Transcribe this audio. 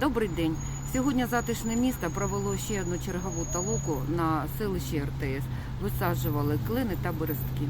Добрий день. Сьогодні затишне місто провело ще одну чергову талоку на селищі РТС. Висаджували клини та берестки.